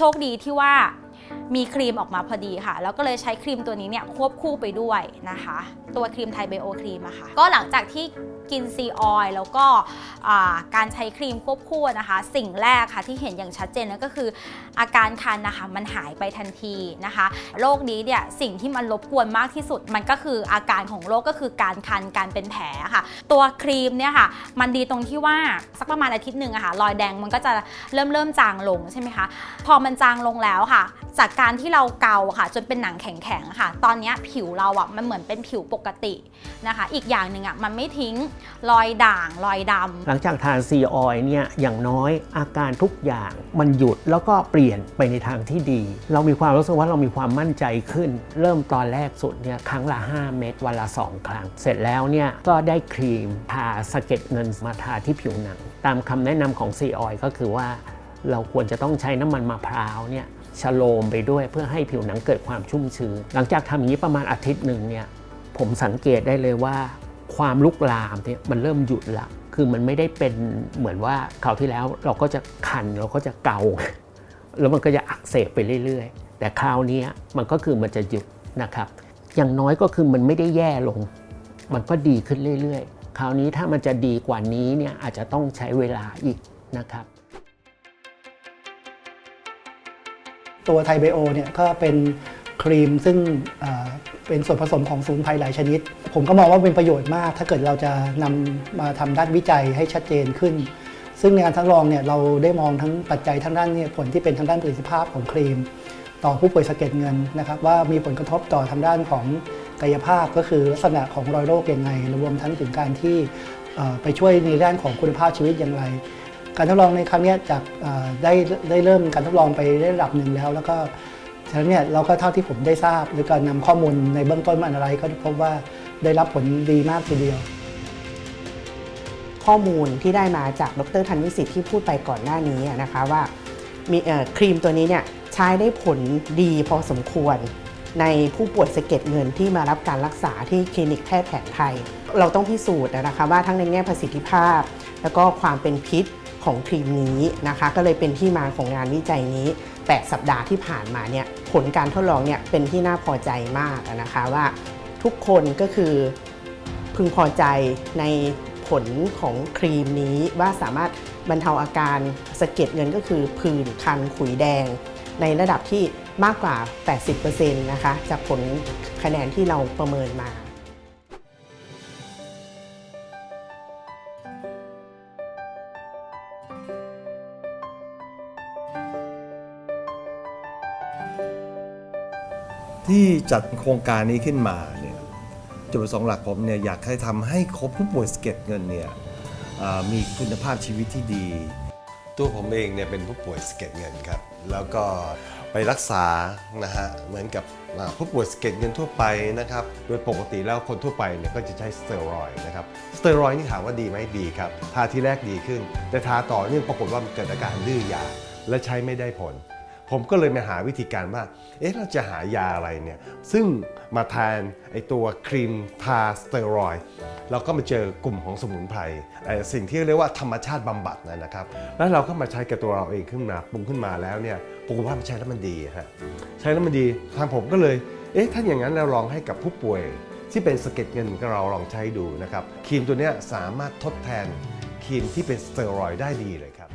ชคดีที่ว่ามีครีมออกมาพอดีค่ะ แล้วก็เลยใช้ครีมตัวนี้เนี่ยควบคู่ไปด้วยนะคะ ตัวครีมไทยเบโอครีมอะค่ะ ก็หลังจากที่ กินซีออยล์แล้วก็การใช้ครีมควบคู่นะคะ สิ่งแรกค่ะที่เห็นอย่างชัดเจนนั่นก็คือ อาการคันนะคะมันหายไปทันทีนะคะโรคนี้เนี่ยสิ่งที่มันรบกวนมากที่สุด มันก็คืออาการของโรคก็คือการคันการเป็นแผลค่ะ ตัวครีมเนี่ยค่ะมันดีตรงที่ว่าสักประมาณอาทิตย์หนึ่งอะค่ะรอยแดงมันก็จะเริ่มเริ่มจางลงใช่ไหมคะพอมันจางลงแล้วค่ะ จากการที่เราเกาค่ะ จนเป็นหนังแข็งๆค่ะ ตอนนี้ผิวเราอะมันเหมือนเป็นผิวปกตินะคะ อีกอย่างหนึ่งอะมันไม่ทิ้งรอยด่างรอยดำ หลังจากทานซีออยเนี่ยอย่างน้อยอาการทุกอย่างมันหยุดแล้วก็เปลี่ยนไปในทางที่ดี เรามีความรู้สึกว่าเรามีความมั่นใจขึ้น เริ่มตอนแรกสุดเนี่ยครั้งละ 5 เม็ดวันละ 2 ครั้ง เสร็จแล้วเนี่ยก็ได้ครีมทาสะเก็ดเงินมาทาที่ผิวหนัง ตามคำแนะนำของซีออยก็คือว่า เราควรจะต้องใช้น้ำมันมะพร้าวเนี่ยชโลมไปด้วยเพื่อให้ผิวหนังเกิดความชุ่มชื้นหลังจากทำอย่างนี้ประมาณอาทิตย์หนึ่งเนี่ยผมสังเกตได้เลยว่า ความลุกลามเนี่ยมันเริ่มหยุดละคือมันไม่ได้เป็นเหมือนว่าคราวที่แล้วเราก็จะคันเราก็จะเกา แล้วมันก็จะอักเสบไปเรื่อยๆ แต่คราวนี้มันก็คือมันจะหยุดนะครับ อย่างน้อยก็คือมันไม่ได้แย่ลง มันก็ดีขึ้นเรื่อยๆ คราวนี้ถ้ามันจะดีกว่านี้เนี่ยอาจจะต้องใช้เวลาอีกนะครับ ตัวไทเบโอเนี่ยก็เป็น ครีมซึ่งเป็นส่วนผสมของสมุนไพรหลายชนิด ผมก็มองว่าเป็นประโยชน์มาก ถ้าเกิดเราจะนำมาทำด้านวิจัยให้ชัดเจนขึ้น ซึ่งในการทดลองเนี่ยเราได้มองทั้งปัจจัยทั้งด้านเนี่ยผลที่เป็นทางด้านประสิทธิภาพของครีม ต่อผู้ป่วยสะเก็ดเงินนะครับว่ามีผลกระทบต่อทางด้านของกายภาพก็คือลักษณะของรอยโรคยังไงรวมทั้งถึงการที่ไปช่วยในด้านของคุณภาพชีวิตอย่างไร การทดลองในครั้งนี้จากได้ได้เริ่มการทดลองไปได้ระดับหนึ่งแล้ว แล้วก็ ฉะนั้นเนี่ยเราก็เท่าที่ผมได้ทราบ หรือการนำข้อมูลในเบื้องต้นมาอะไรก็พบว่าได้รับผลดีมากทีเดียว ข้อมูลที่ได้มาจากดรธันวิสิทธิ์ที่พูดไปก่อนหน้านี้นะคะว่ามีครีมตัวนี้เนี่ยใช้ได้ผลดีพอสมควร ในผู้ป่วยสะเก็ดเงินที่มารับการรักษาที่คลินิกแพทย์แผนไทย เราต้องพิสูจน์นะคะว่าทั้งในแง่ประสิทธิภาพ แล้วก็ความเป็นพิษ ของครีมนี้นะคะ ก็เลยเป็นที่มาของงานวิจัยนี้ 8 สัปดาห์ที่ผ่านมาเนี่ยผลการทดลองเนี่ยเป็นที่น่าพอใจมากนะคะว่าทุกคนก็คือพึงพอใจในผลของครีมนี้ว่าสามารถบรรเทาอาการสะเก็ดเงินก็คือผื่นคันขุยแดง ในระดับที่มากกว่า 80%นะคะจากผลคะแนนที่เราประเมินมา ที่จัดโครงการนี้ขึ้นมาเนี่ยจุดประสงค์หลักผมเนี่ยอยากให้ทำให้ครบผู้ป่วยสะเก็ดเงินเนี่ยมีคุณภาพชีวิตที่ดี ตัวผมเองเนี่ยเป็นผู้ป่วยสะเก็ดเงินครับ แล้วก็ไปรักษานะฮะเหมือนกับผู้ป่วยสะเก็ดเงินทั่วไปนะครับโดยปกติแล้วคนทั่วไปเนี่ยก็จะใช้สเตียรอยด์นะครับสเตียรอยด์นี่ถามว่าดีไหมดีครับทาที่แรกดีขึ้น แต่ทาต่อเนื่องปรากฏว่ามันเกิดอาการดื้อยาและใช้ไม่ได้ผล ผมก็เลยมาหาวิธีการว่า เอ๊ะ เราจะหายาอะไรเนี่ย ซึ่งมาแทนไอตัวครีมทาสเตียรอยด์เราก็มาเจอกลุ่มของสมุนไพรเอ่อสิ่งที่เรียกว่าธรรมชาติบำบัดนะครับ แล้วเราก็มาใช้กับตัวเราเองขึ้นมาปรุงขึ้นมาแล้วเนี่ยปรากฏว่ามันใช้แล้วมันดีฮะใช้แล้วมันดีทางผมก็เลย เอ๊ะ ถ้าอย่างนั้นเราลองให้กับผู้ป่วย ที่เป็นสะเก็ดเงินกับเราลองใช้ดูนะครับครีมตัวนี้สามารถทดแทนครีมที่เป็นสเตียรอยด์ได้ดีเลยครับ